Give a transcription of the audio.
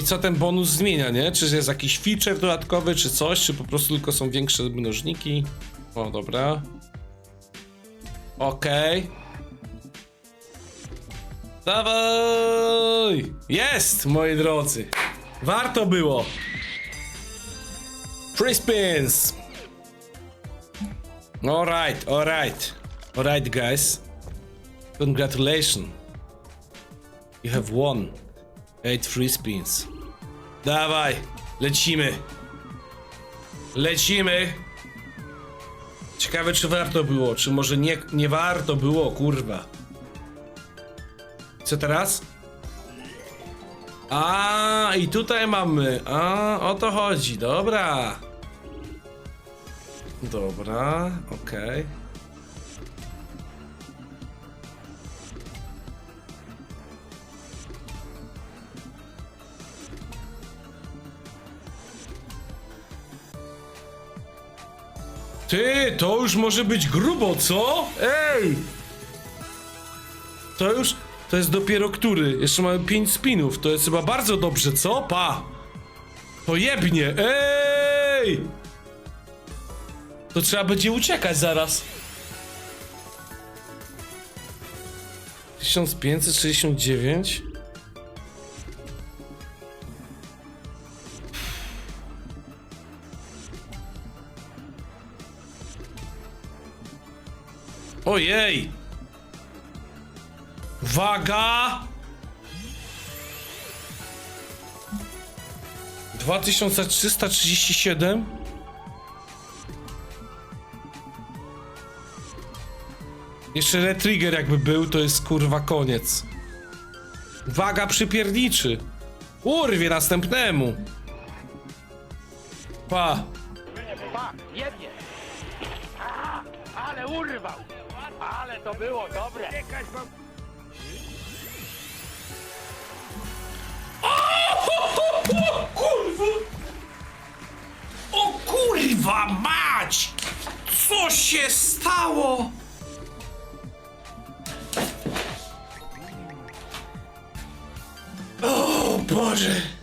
I co ten bonus zmienia, nie? Czy jest jakiś feature dodatkowy, czy coś, czy po prostu tylko są większe mnożniki? O, dobra. Okej. Dawaj! Jest, moi drodzy. Warto było. Free spins. Alright, alright. Alright, guys. Congratulations. You have won. 8 free spins. Dawaj, lecimy. Lecimy. Ciekawe, czy warto było, czy może nie, nie warto było, kurwa. Co teraz? A, i tutaj mamy. A, o to chodzi, dobra. Dobra, okej. Ty, to już może być grubo, co? Ej! To już, to jest dopiero który? Jeszcze mamy 5 spinów, to jest chyba bardzo dobrze, co? Pa! To jebnie, ej! To trzeba będzie uciekać zaraz. 1569? Ojej! Waga! 2337? Jeszcze retrigger jakby był, to jest kurwa koniec. Waga przypierniczy. Urwie następnemu. Pa. Pa, jebnie! A, ale urwał! Ale to było dobre! Kurwa! O kurwa mać! Co się stało? O Boże!